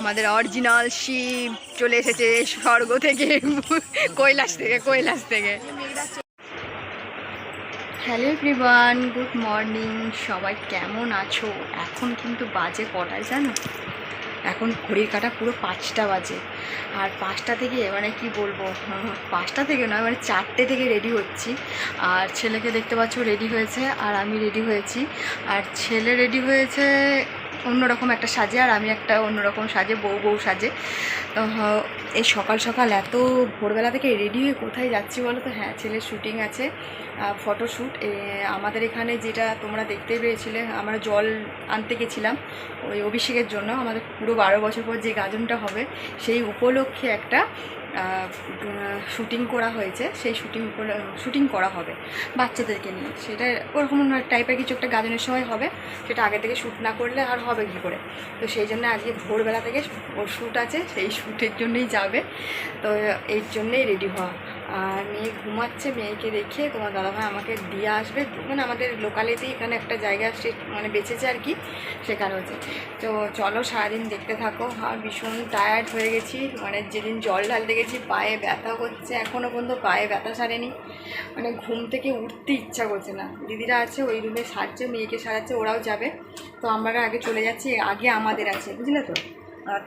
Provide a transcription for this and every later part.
আমাদের অরিজিনাল শিব চলে এসেছে স্বর্গ থেকে, কৈলাস থেকে কৈলাস থেকে। হ্যালো এভরিওয়ান গুড মর্নিং সবাই কেমন আছো? এখন কিন্তু বাজে কটায় জানো? এখন ঘড়ির কাটা পুরো পাঁচটা বাজে। আর পাঁচটা থেকে মানে কি বলব, পাঁচটা থেকে নয় মানে চারটে থেকে রেডি হচ্ছি। আর ছেলেকে দেখতে পাচ্ছ রেডি হয়েছে, আর আমি রেডি হয়েছি। আর ছেলে রেডি হয়েছে অন্যরকম একটা সাজে আর আমি একটা অন্যরকম সাজে, বউ বউ সাজে। তো এই সকাল সকাল এত ভোরবেলা থেকে রেডি হয়ে কোথায় যাচ্ছি বলো তো হ্যাঁ ছেলের শ্যুটিং আছে ফটোশ্যুট আমাদের এখানে যেটা তোমরা দেখতে পেয়েছিলে, আমরা জল আনতে গেছিলাম ওই অভিষেকের জন্য। আমাদের পুরো বারো বছর পর যে গাজনটা হবে, সেই উপলক্ষে একটা শ্যুটিং করা হয়েছে, সেই শ্যুটিং শুটিং করা হবে বাচ্চাদেরকে নিয়ে। সেটা ওরকম টাইপের কিছু একটা গাজনের সময় হবে, সেটা আগে থেকে শ্যুট না করলে আর হবে কী করে? তো সেই জন্য আজকে ভোরবেলা থেকে ওর শ্যুট আছে, সেই শ্যুটের জন্যই যাবে। তো এর জন্যেই রেডি হওয়া। আর মেয়ে ঘুমাচ্ছে, মেয়েকে রেখে তোমার দাদাভাই আমাকে দিয়ে আসবে। মানে আমাদের লোকালিতেই এখানে একটা জায়গা সে মানে বেঁচেছে আর কি সেখানে হচ্ছে তো চলো সারাদিন দেখতে থাকো। আর ভীষণ টায়ার্ড হয়ে গেছি। মানে যেদিন জল ঢালতে গেছি, পায়ে ব্যথা করছে। এখনও পর্যন্ত পায়ে ব্যথা সারেনি। মানে ঘুম থেকে উঠতে ইচ্ছা করছে না। দিদিরা আছে, ওই রুমে সারছে, মেয়েকে সারাচ্ছে, ওরাও যাবে। তো আমরা আগে চলে যাচ্ছি, আগে আমাদের আছে, বুঝলে তো?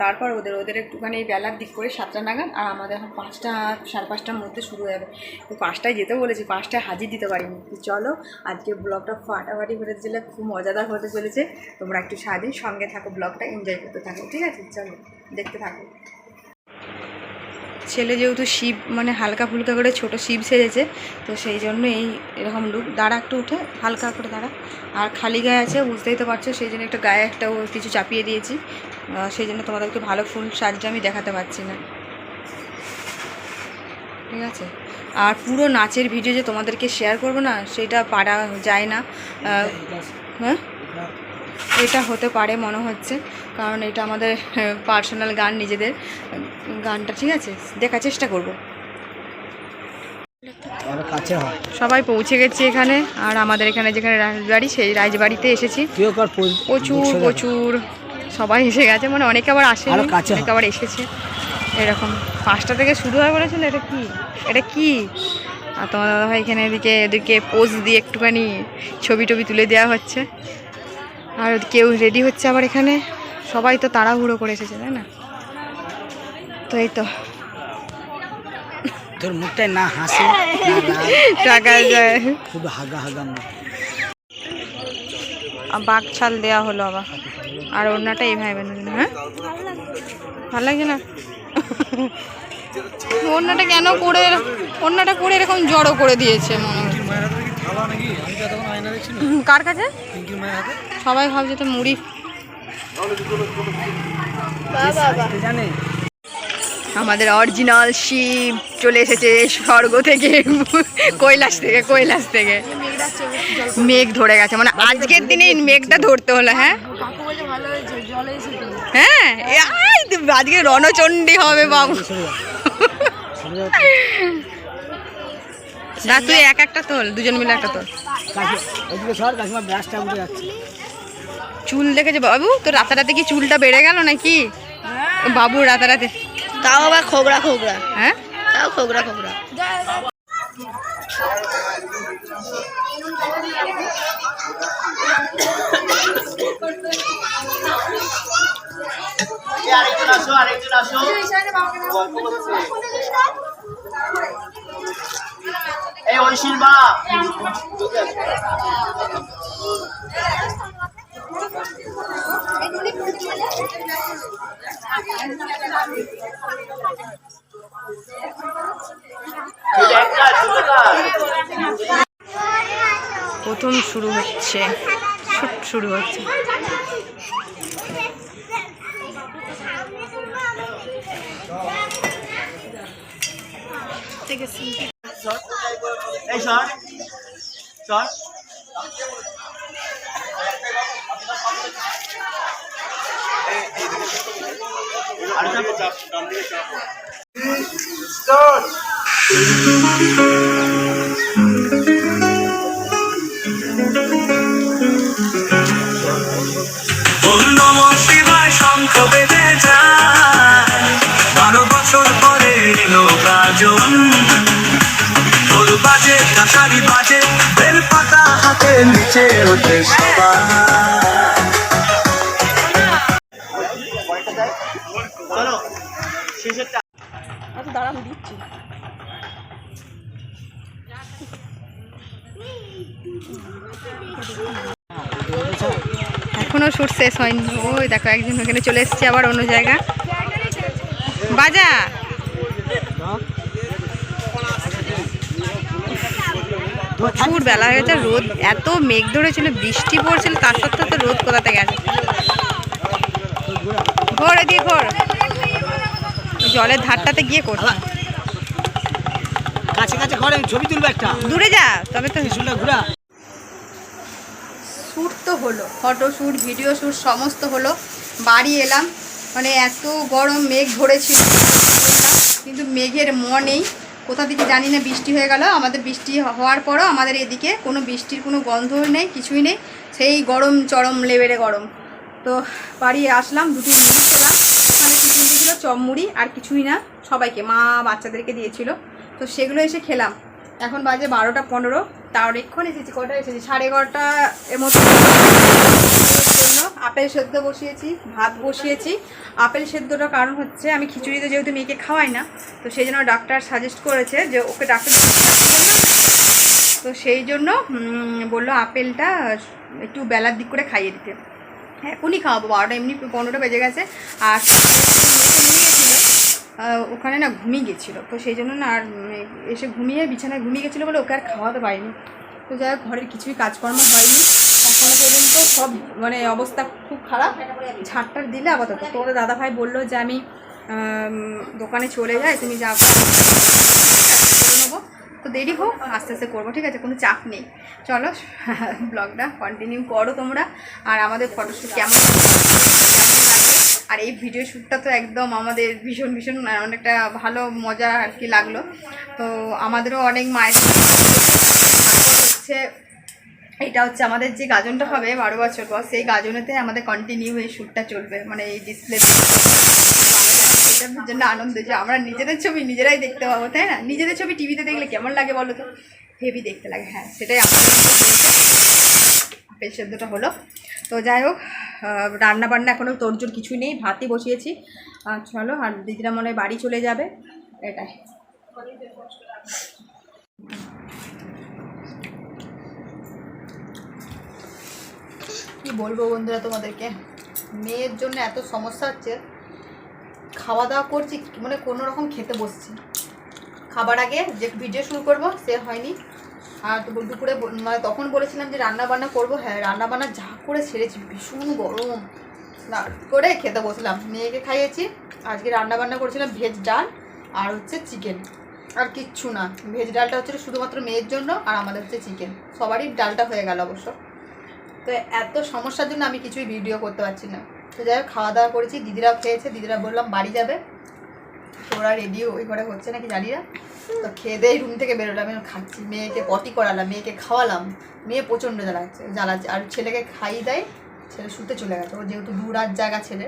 তারপর ওদের ওদের একটুখানি বেলার দিক করে সাতটা নাগাদ আর আমাদের এখন পাঁচটা, সাড়ে পাঁচটার মধ্যে শুরু হয়ে যাবে। তো পাঁচটায় যেতে বলেছি, পাঁচটায় হাজির দিতে পারিনি। চলো, আজকে ব্লগটা ফাটাফাটি করে দিলে খুব মজাদার হতে চলেছে। তোমরা একটু সাজি সঙ্গে থাকো, ব্লগটা এনজয় করতে থাকো, ঠিক আছে? চলো, দেখতে থাকো। ছেলে যেহেতু শিব মানে হালকা ফুলকা করে ছোট শিব সেজেছে, তো সেই জন্য এই এরকম লুক। দাঁড়া একটু উঠে, হালকা করে দাঁড়া। আর খালি গায়ে আছে, বুঝতেই তো পারছ, সেই জন্য একটা গায়ে একটা কিছু চাপিয়ে দিয়েছি। সেই জন্য তোমাদেরকে ভালো ফুল সাজটা আমি দেখাতে পারছি না। ঠিক আছে? আর পুরো নাচের ভিডিও যে তোমাদেরকে শেয়ার করব না, সেটা পারা যায় না। হ্যাঁ? এটা হতে পারে মনে হচ্ছে কারণ এটা আমাদের পার্সোনাল গান নিজেদের গানটা ঠিক আছে? দেখার চেষ্টা করব। সবাই পৌঁছে গেছি এখানে আর আমাদের এখানে যেখানে রাজবাড়ি সেই রাজবাড়িতে এসেছি। প্রচুর প্রচুর সবাই এসে গেছে মানে অনেকে আবার আসে অনেকে আবার এসেছে। এরকম পাঁচটা থেকে শুরু হয় বলেছিল এটা কি? এটা কি? আর তোমার দাদাভাই এখানে এদিকে এদিকে পোজ দিয়ে একটুখানি ছবি টবি তুলে দেওয়া হচ্ছে। আর কেউ রেডি হচ্ছে আবার এখানে? সবাই তো তাড়াহুড়ো করে এসেছে তাই না? তো এই তো। তোর মুখটায় না হাসি না টাকা যায় শুধু হাগা হাগা মুখ। আর বাঘ ছাল দেওয়া হলো আবার। আর ওড়নাটা এইভাবে বেঁধে হ্যাঁ? ভালো লাগছে না? ওড়নাটা কেন করে ওড়নাটা করে এরকম জড়ো করে দিয়েছে মনে কার কাছে? সবাই ভাবছে তো মুড়ি। জানে? আমাদের অরিজিনাল শিব চলে এসেছে স্বর্গ থেকে কৈলাস থেকে কৈলাস থেকে। মেঘ ধরে গেছে মানে আজকের দিনে মেঘটা ধরতে হলো হ্যাঁ? হ্যাঁ আজকে রণচণ্ডী হবে বাবু। না তুই এক একটা তোল দুজন মিলে একটা তোল। কাকি ওদিকে সর কাকিমা ব্রাশটা উঠে যাচ্ছে। চুল দেখেছে বাবু? তোর রাতারাতে কি চুলটা বেড়ে গেল নাকি? বাবু রাতারাতে। তাও আবার খোগড়া খোগড়া হ্যাঁ? তাও খোগড়া খোগড়া এই ঐশীর মা। প্রথম শুরু হচ্ছে শুট শুরু হচ্ছে। সর এই সর সর আর কাছারি বাজে বেল পাতা হাতে নিচে ওঠে সবাই চলো শেষেরটা। আচ্ছা দিচ্ছি। এখনও শ্যুট শেষ হয়নি। ওই দেখো একজন ওখানে চলে এসেছে আবার অন্য জায়গা। বাজা! প্রচুর বেলা হয়ে গেছে রোদ এত মেঘ ধরেছিল বৃষ্টি পড়ছিল তার সত্ত্বেও তো রোদ কোথা থেকে আসে? ঘোর এদিকে ঘোর। জলের ধারটাতে গিয়ে করছে। কাছে কাছে ঘরে ছবি তুলবো একটা। দূরে যা তবে তো ঘুরা। শ্যুট তো হলো ফটো শ্যুট ভিডিও শ্যুট সমস্ত হলো। বাড়ি এলাম মানে এত গরম মেঘ ধরেছিল। কিন্তু মেঘের ম নেই। কোথা থেকে জানি না, বৃষ্টি হয়ে গেল, আমাদের বৃষ্টি হওয়ার পরও আমাদের এদিকে কোনো বৃষ্টির কোনো গন্ধ নেই, কিছুই নেই, সেই গরম চরম লেভেলে গরম। তো বাড়ি আসলাম, দুটি মুড়ি খেলাম, ওখানে টিফিন দিয়েছিল চপ মুড়ি আর কিছুই না, সবাইকে, মা বাচ্চাদেরকে দিয়েছিল, তো সেগুলো এসে খেলাম। এখন বাজে বারোটা পনেরো, তার এক্ষণ এসেছি, কটা এসেছি? সাড়ে এগারোটা এর মতো আপেল সেদ্ধ বসিয়েছি, ভাত বসিয়েছি। আপেল সেদ্ধটার কারণ হচ্ছে আমি খিচুড়িতে যেহেতু মেয়েকে খাওয়াই না, তো সেই জন্য ডাক্তার সাজেস্ট করেছে যে ওকে ডাক্তার তো সেই জন্য বলল আপেলটা একটু বেলার দিক করে খাইয়ে দিতে। হ্যাঁ এখনই খাওয়াবো, বারোটা এমনি পনেরোটা বেজে গেছে, আর ওখানে না ঘুমিয়ে গেছিল, তো সেই জন্য না আর এসে ঘুমিয়ে বিছানায় ঘুমিয়ে গেছিল বলে ওকে আর খাওয়াতে পারিনি। তো যাই হোক, ঘরের কিছুই কাজকর্ম হয়নি। সব মানে অবস্থা খুব খারাপ। ঝাড়টার দিলে আপাতত। তোমাদের দাদাভাই বলল যে আমি দোকানে চলে যাই, তুমি যা নেব। তো দেরি হোক, আস্তে আস্তে করব, ঠিক আছে? কোনো চাপ নেই। চলো, ব্লগটা কন্টিনিউ করো তোমরা। আর আমাদের ফটোশ্যুট কেমন কেমন আর এই ভিডিও শ্যুটটা তো একদম আমাদের ভীষণ ভীষণ অনেকটা ভালো মজা আর কি লাগল। তো আমাদেরও অনেক মায়ের হচ্ছে। এটা হচ্ছে আমাদের যে গাজনটা হবে বারো বছর পর, সেই গাজনেতে আমাদের কন্টিনিউ এই শ্যুটটা চলবে মানে এই ডিসপ্লে জন্য আনন্দ যে আমরা নিজেদের ছবি নিজেরাই দেখতে পাবো, তাই না? নিজেদের ছবি টিভিতে দেখলে কেমন লাগে বলো তো? হেভি দেখতে লাগে হ্যাঁ সেটাই আমাদের সেদ্ধটা হলো। তো যাই হোক রান্না বান্না এখনও তোরজোর কিছুই নেই, ভাতই বসিয়েছি। চলো, আর দিদিরা মনে হয় বাড়ি চলে যাবে, এটাই। কি বলব বন্ধুরা তোমাদেরকে? মেয়ের জন্য এত সমস্যা হচ্ছে। খাওয়া দাওয়া করছি মানে কোনো রকম খেতে বসছি। খাবার আগে যে ভিডিও শুরু করব, সে হয়নি। আর দুপুর- মানে তখন বলেছিলাম যে রান্না বান্না করব। হ্যাঁ রান্না বান্না যা করে ছেড়েছি ভীষণ গরম। করে খেতে বসলাম। মেয়েকে খাইয়েছি, আজকে রান্না বান্না করেছিলাম ভেজ ডাল আর হচ্ছে চিকেন। আর কিচ্ছু না। ভেজ ডালটা হচ্ছে শুধুমাত্র মেয়ের জন্য আর আমাদের হচ্ছে চিকেন। সবারই ডালটা হয়ে গেল অবশ্য। তো এত সমস্যার জন্য আমি কিছুই ভিডিও করতে পারছি না। তো যাই হোক খাওয়া দাওয়া করেছি দিদিরাও খেয়েছে, দিদিরা বললাম বাড়ি যাবে। ওরা রেডি ওই ঘরে হচ্ছে নাকি জানি না তো খেয়ে দিয়ে রুম থেকে বেরোলাম আমি খাচ্ছি, মেয়েকে পটি করালাম, মেয়েকে খাওয়ালাম। মেয়ে প্রচণ্ড জ্বালাচ্ছে জ্বালাচ্ছে, আর ছেলেকে খাইয়ে দেয়, ছেলে শুতে চলে গেছে। ও যেহেতু দু রাত জায়গা ছেলে,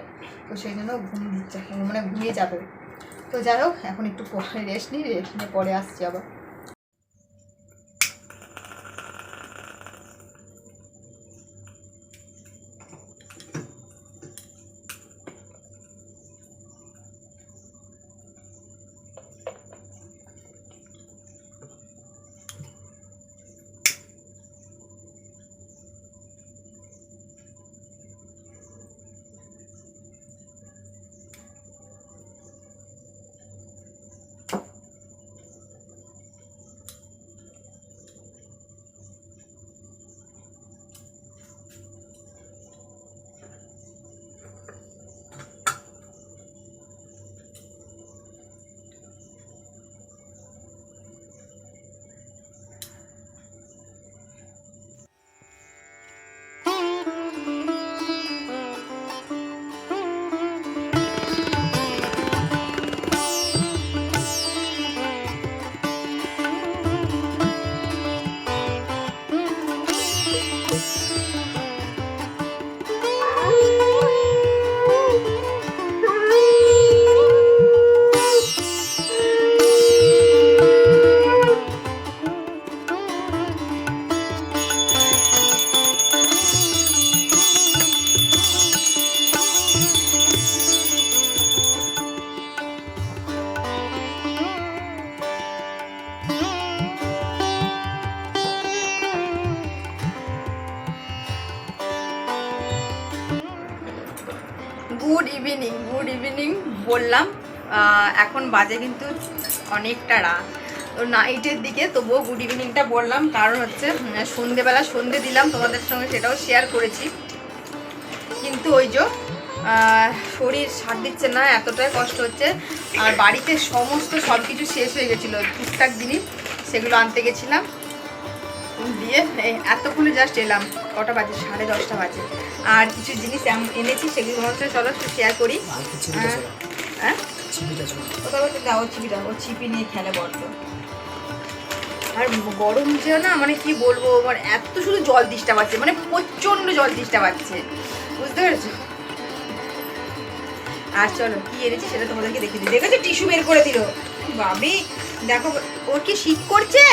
তো সেই জন্য ঘুম দিচ্ছে মানে ঘুমিয়ে যাবে। তো যাই হোক, এখন একটু রেস্ট নিই রেস্ট নিয়ে পরে আসছি আবার। বাজে কিন্তু অনেকটা রাত। তো নাইটের দিকে তবুও গুড ইভিনিংটা বললাম কারণ হচ্ছে সন্ধেবেলা সন্ধে দিলাম তোমাদের সঙ্গে সেটাও শেয়ার করেছি। কিন্তু ওই যে শরীর সাথ দিচ্ছে না এতটাই কষ্ট হচ্ছে আর বাড়িতে সমস্ত সব কিছু শেষ হয়ে গেছিল টুকটাক জিনিস সেগুলো আনতে গেছিলাম। দিয়ে এতক্ষণে জাস্ট এলাম কটা বাজে? সাড়ে দশটা বাজে। আর কিছু জিনিস এনেছি সেগুলো সাথে চলো একটু শেয়ার করি। হ্যাঁ? কোথাও বলতে দাও ছিপিটা ও ছিপি নিয়ে খেলে আর গরম না মানে কি বলব মানে এত শুধু জল দিসটা পাচ্ছে মানে জল দিসটা পাচ্ছে। বুঝতে পেরেছ? আর চলো, কি এনেছি সেটা তোমাদেরকে দেখিয়ে দিই। দেখেছ? টিস্যু বের করে দিল। বাবি দেখো, ওর কি শীত করছে?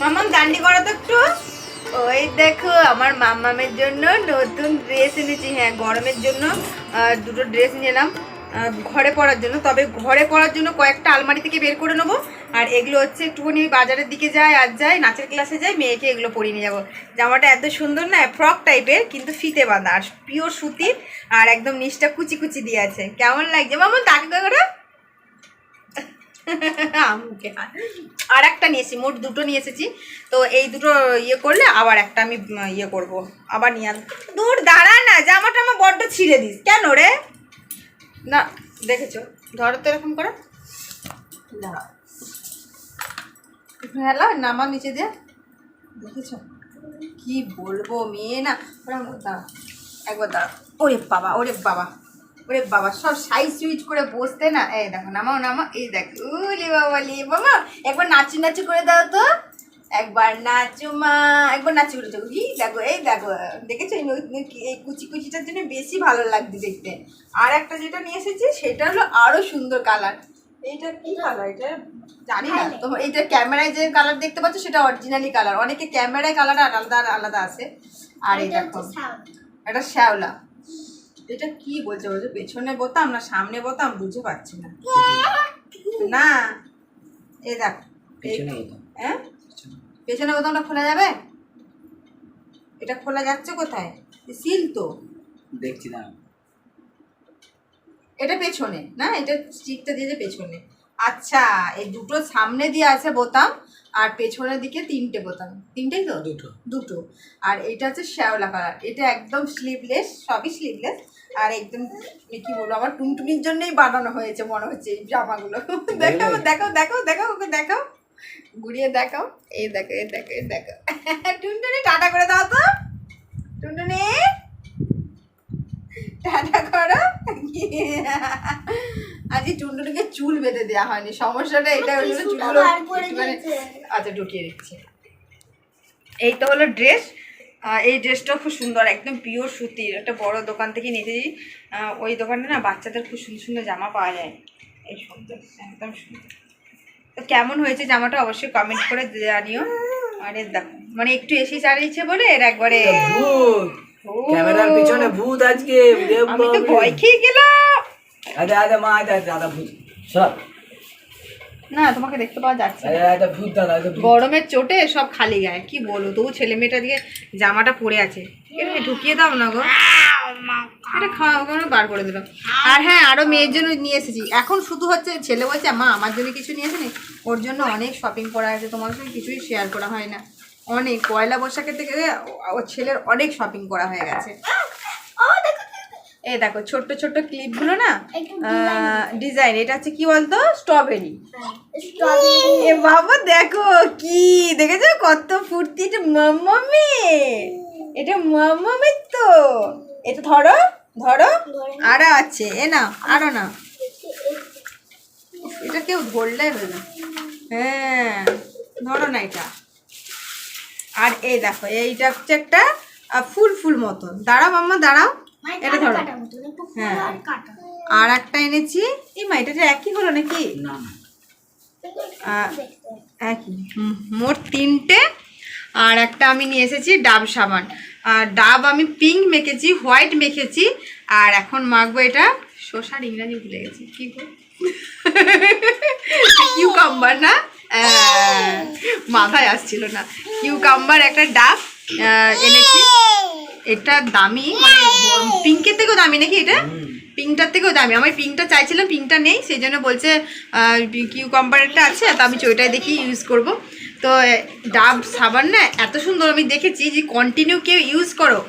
মামাম দান্ডি করো তো একটু ওই দেখো, আমার মামামের জন্য নতুন ড্রেস এনেছি। হ্যাঁ গরমের জন্য দুটো ড্রেস নিলাম। ঘরে পরার জন্য। তবে ঘরে পরার জন্য কয়েকটা আলমারি থেকে বের করে নেব। আর এগুলো হচ্ছে একটুখানি বাজারের দিকে যায় আর যায় নাচের ক্লাসে যায় মেয়েকে এগুলো পরিয়ে নিয়ে যাব। জামাটা এত সুন্দর না, ফ্রক টাইপের, কিন্তু ফিতে বাঁধা, আর পিওর সুতির, আর একদম নিচটা কুচি কুচি দিয়ে আছে। কেমন লাগছে? মামা তাকে করে আর একটা নিয়েছি, মোট দুটো নিয়ে এসেছি তো এই দুটো ইয়ে করলে আবার একটা আমি ইয়ে করব। আবার নিয়ে আন দূর দাঁড়া না, জামাটা আমার বড্ড ছিঁড়ে দিস। কেন রে? না, দেখেছ? ধরো তো এরকম করে। দাঁড়া। হেলা নামা নিচে দিয়ে। দেখেছ? কি বলব, মেয়ে না। দাঁড়া। একবার দাঁড়া। ওরে বাবা ওরে বাবা। ওরে বাবা সব সাইজ সুইচ করে বসতে না এই দেখো নামাও নামাও এই দেখো উলি বাবা লি বাবা একবার নাচু নাচু করে দাও তো একবার নাচু মা একবার নাচু করে দেখো এই দেখো এই দেখো দেখেছ এই কুচি কুচিটার জন্য বেশি ভালো লাগছে দেখতে। আর একটা যেটা নিয়ে এসেছি সেটা হলো আরও সুন্দর কালার। এইটা কি কালার? এটা জানি না তোমার এইটা ক্যামেরায় যে কালার দেখতে পাচ্ছ সেটা অরিজিনালি কালার। অনেকে ক্যামেরায় কালার আলাদা আলাদা আছে। আর এই দেখো এটা শ্যাওলা। এটা কি বলছে বলছে? পেছনে বোতাম না সামনে বোতাম? বুঝতে পারছি না। না এ দেখ পেছনে হ্যাঁ? পেছনে বোতামটা খোলা যাবে? এটা খোলা যাচ্ছে কোথায়? সিল তো। দেখছি না এটা পেছনে না? এটা স্টিকটা দিয়েছে পেছনে। আচ্ছা এই দুটো সামনে দিয়ে আছে বোতাম আর পেছনের দিকে তিনটে বোতাম। তিনটেই তো? দুটো। দুটো। আর এটা হচ্ছে শ্যাওলা কালার এটা একদম স্লিভলেস সবই স্লিভলেস আর একদম কি বলব আমার টুনটুনির জন্যই বানানো হয়েছে মনে হচ্ছে এই জামাগুলো। দেখাও দেখাও দেখাও দেখাও ওকে দেখাও। ঘুরিয়ে দেখাও। এই দেখো এই দেখো এই দেখো। টুনটুনি টাটা করে দাও তো। টুনটুনি টাটা করো। আজ এই টুনটুনিকে চুল বেঁধে দেওয়া হয়নি সমস্যাটা এটা হলো চুলগুলো আচ্ছা ঢুকিয়ে দিচ্ছি। এই তো হলো ড্রেস। এই ড্রেসটাও খুব সুন্দর একদম পিওর সুতির। একটা বড় দোকান থেকে আহ, ওই দোকানে না বাচ্চাদের খুব সুন্দর সুন্দর জামা পাওয়া যায়। এই সুন্দর একদম সুন্দর। তো কেমন হয়েছে জামাটা অবশ্যই কমেন্ট করে জানিও। আরে দেখো মানে একটু এসে চালিয়েছে বলে এর একবারে ক্যামেরার পিছনে ভূত আজকে আমি তো ভয় খেয়ে গেলাম। আরে আরে মা আরে দাদা ভূত। সব না তোমাকে দেখতে পাওয়া যাচ্ছে। গরমের চোটে সব খালি গায়ে। কি বলব তবু ছেলে মেয়েটা দিয়ে জামাটা পরে আছে। ঢুকিয়ে দাও না গো। এটা খাওয়া ওখানে বার করে দিলাম। আর হ্যাঁ আরও মেয়ের জন্য নিয়ে এসেছি। এখন শুধু হচ্ছে ছেলে বলছে মা আমার জন্য কিছু নিয়ে আসেনি? ওর জন্য অনেক শপিং করা আছে তোমার সঙ্গে কিছুই শেয়ার করা হয় না। অনেক পয়লা বৈশাখের থেকে ওর ছেলের অনেক শপিং করা হয়ে গেছে। এই দেখো ছোট্ট ছোট্ট ক্লিপগুলো না ডিজাইন এটা হচ্ছে কি বলতো? স্ট্রবেরি এ বাবা দেখো কি দেখেছ? কত ফুর্তি এটা মাম্মামি। এটা মাম্মামির তো। এটা ধরো ধরো। আরও আছে এ না আরও না এটা কেউ ধরলে হলো হ্যাঁ ধরো না এটা। আর এই দেখো এইটা হচ্ছে একটা ফুল ফুল মতন। দাঁড়াও মাম্মা দাঁড়াও। এটা ধরো। হ্যাঁ। আর একটা এনেছি। এই মা এটা যে একই হলো নাকি? না একই। মোট তিনটে। আর একটা আমি নিয়ে এসেছি ডাব সাবান। আর ডাব আমি পিঙ্ক মেখেছি হোয়াইট মেখেছি। আর এখন মাখবো এটা শসার ইংরাজি ভুলে গেছি। কি কিউকাম্বার না? মাথায় আসছিল না। কিউকাম্বার একটা ডাব এনেছি। এটা দামি মানে পিঙ্কের থেকেও দামি নাকি এটা? পিঙ্কটার থেকেও দামি। আমার পিঙ্কটা চাইছিলাম পিঙ্কটা নেই সেই জন্য বলছে কিউ কোম্পানিটা আছে তো আমি ওইটাই দেখি ইউজ করব। তো ডাব সাবান না এত সুন্দর আমি দেখেছি যে কন্টিনিউ কেউ ইউজ করো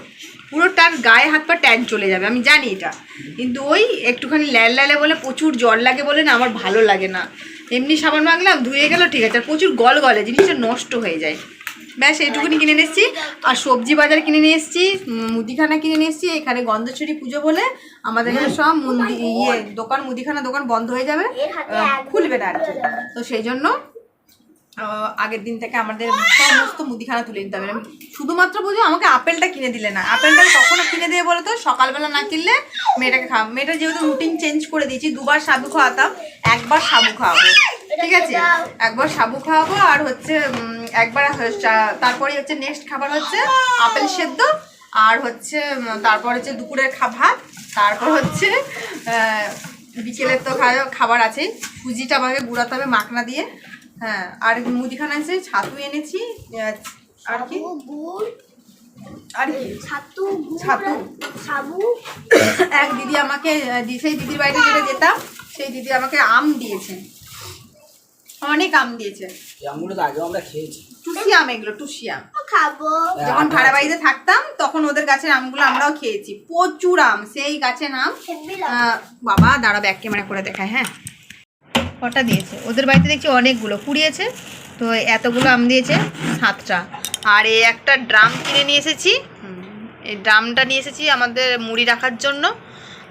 পুরো তার গায়ে হাত পা ট্যান চলে যাবে আমি জানি এটা। কিন্তু ওই একটুখানি ল্যাল ল্যালে বলে প্রচুর জল লাগে বলে না আমার ভালো লাগে না। এমনি সাবান মাখলাম ধুয়ে গেল ঠিক আছে আর প্রচুর গল গলে জিনিসটা নষ্ট হয়ে যায়। ব্যাস এইটুকুনি কিনে নিয়ে এসেছি। আর সবজি বাজার কিনে নিয়ে এসেছি মুদিখানা কিনে নিয়ে এসেছি। এখানে গন্ধছড়ি পুজো বলে আমাদের এখানে সব মন্দির ইয়ে দোকান মুদিখানা দোকান বন্ধ হয়ে যাবে। খুলবে না আর কি। তো সেই জন্য আগের দিন থেকে আমাদের সমস্ত মুদিখানা তুলে নিতে হবে। শুধুমাত্র বুঝো আমাকে আপেলটা কিনে দিলে না। আপেলটা কখনো কিনে দিয়ে বলো তো? সকালবেলা না কিনলে মেয়েটাকে খাওয়া মেয়েটা যেহেতু রুটিন চেঞ্জ করে দিয়েছি, দুবার সাবু খাওয়াতাম, একবার সাবু খাওয়াবো। ঠিক আছে? একবার সাবু খাওয়াবো আর হচ্ছে একবার তারপরে হচ্ছে নেক্সট খাবার হচ্ছে আপেল সেদ্ধ আর হচ্ছে তারপর হচ্ছে দুপুরের ভাত তারপর হচ্ছে বিকেলের তো খাবার আছেই। সুজিটা আমাকে গুড়াতে হবে মাখনা দিয়ে। হ্যাঁ আর মুদিখানা আছে ছাতু এনেছি আর কি? আর কি? ছাতু ছাতু। সাবু। এক দিদি আমাকে সেই দিদির বাড়িতে যেটা যেতাম সেই দিদি আমাকে আম দিয়েছে। অনেক আম দিয়েছে। এই আমগুলো তো আগেও আমরা খেয়েছি। টুসি আম এগুলো টুসি আম। খাব। যখন ভাড়া বাড়িতে থাকতাম তখন ওদের গাছের আমগুলো আমরাও খেয়েছি। প্রচুর আম সেই গাছের আম আহ, বাবা দাঁড়া ব্যাক ক্যামেরা করে দেখায় হ্যাঁ? কটা দিয়েছে? ওদের বাড়িতে দেখছি অনেকগুলো। কুড়িয়েছে? তো এতগুলো আম দিয়েছে, সাতটা। আর এই একটা ড্রাম কিনে নিয়ে এসেছি। এই ড্রামটা নিয়ে এসেছি আমাদের মুড়ি রাখার জন্য।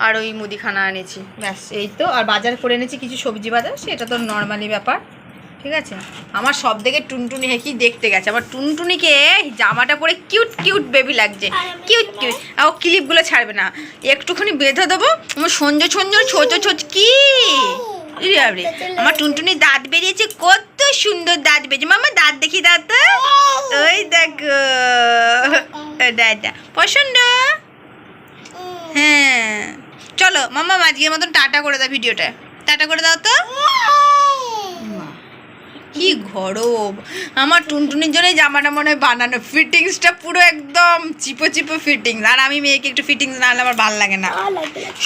আর ওই মুদিখানা এনেছি। ব্যাস, এই তো। আর বাজার করে এনেছি কিছু সবজি বাজার। সেটা তো নর্মালি ব্যাপার। ঠিক আছে? আমার সব থেকে টুনটুনি হেঁকি দেখতে গেছে? আমার টুনটুনিকে জামাটা পরে কিউট কিউট বেবি লাগছে। Cute cute. আর ও ক্লিপগুলো ছাড়বে না। একটুখানি বেঁধে দেবো। আমার সঞ্জ সঞ্জ ছোট ছোচ, কি? আমার টুনটুনি দাঁত বেরিয়েছে কত সুন্দর দাঁত বেরিয়েছে। মামা দাঁত দেখি দাঁত তো। ওই দেখো। দাদা পছন্দ? হ্যাঁ। চলো মামা আজকের মতন টাটা করে দাও ভিডিওটা। টাটা করে দাও তো। কি গরম। আমার টুনটুনির জন্য এই জামাটা মনে হয় বানানো। ফিটিংসটা পুরো একদম চিপো চিপো ফিটিংস আর আমি মেয়েকে একটু ফিটিংস না হলে আমার ভালো লাগে না।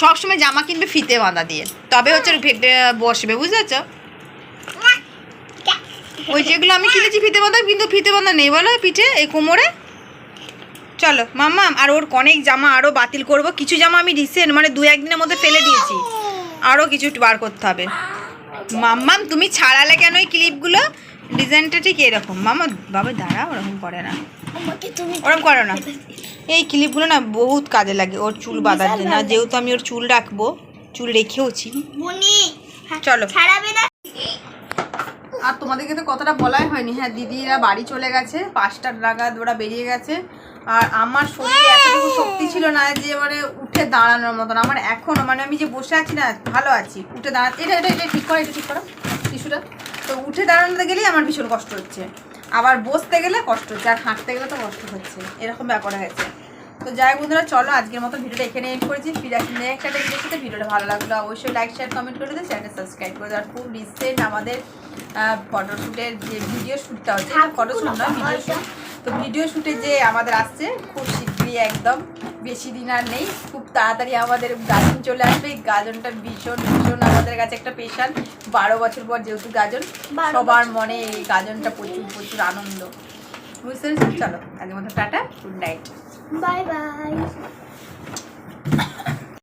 সবসময় জামা কিনবে ফিতে বাঁধা দিয়ে। তবে হচ্ছে ফেটে বসবে বুঝতে পারছ ওই যেগুলো আমি কিনেছি ফিতে বাঁধা কিন্তু ফিতে বাঁধা নেই। বলো পিঠে এই কোমরে। চলো মাম্মা আর ওর অনেক জামা আরও বাতিল করব। কিছু জামা আমি রিসেন্ট মানে দু একদিনের মধ্যে ফেলে দিয়েছি। আরও কিছু বার করতে হবে। মাম্মাম তুমি ছাড়ালে কেন এই ক্লিপগুলো? ডিজাইনটা ঠিক এরকম। মামা বাবা দাঁড়া ওরকম করে না। ওরকম করো না। এই ক্লিপগুলো না বহুত কাজে লাগে ওর চুল বাঁধার জন্য। যেহেতু আমি ওর চুল রাখব চুল রেখেওছি। চলো। না। আর তোমাদেরকে তো কথাটা বলাই হয়নি। হ্যাঁ দিদিরা বাড়ি চলে গেছে পাঁচটার নাগাদ ওরা বেরিয়ে গেছে। আর আমার শরীরে এতটুকু শক্তি ছিল না যে মানে উঠে দাঁড়ানোর মতন। আমার এখনও মানে আমি যে বসে আছি না, ভালো আছি। উঠে দাঁড়াতে এটা এটা এটা ঠিক করো, এটা ঠিক করো, টিস্যুটা। তো উঠে দাঁড়ানোতে গেলেই আমার ভীষণ কষ্ট হচ্ছে। আবার বসতে গেলে কষ্ট হচ্ছে, আর হাঁটতে গেলে তো কষ্ট হচ্ছে। এরকম ব্যাপার হয়েছে। তো যাই বন্ধুরা, চলো আজকের মতো ভিডিওটা এখানে এন্ড করেছি। ফিরে আসি একটা ভিডিওর সাথে। ভিডিওটা ভালো লাগল অবশ্যই লাইক শেয়ার কমেন্ট করে দিও। চ্যানেল সাবস্ক্রাইব করে দেওয়ার খুব রিসেন্ট আমাদের ফটোশ্যুটের যে ভিডিও শ্যুটটা হচ্ছে ফটোশ্যুট নয় ভিডিও শ্যুট তো ভিডিও শুটে যে আমাদের আসছে খুব শীঘ্রই একদম। বেশি দিন আর নেই খুব তাড়াতাড়ি আমাদের গাজন চলে আসবে। গাজনটা ভীষণ ভীষণ আমাদের কাছে একটা পেশান বারো বছর পর যেহেতু গাজন বারো সবার মনে এই গাজনটা প্রচুর প্রচুর আনন্দ। বুঝতে পেরেছি চলো আজকের মতো tata good night bye bye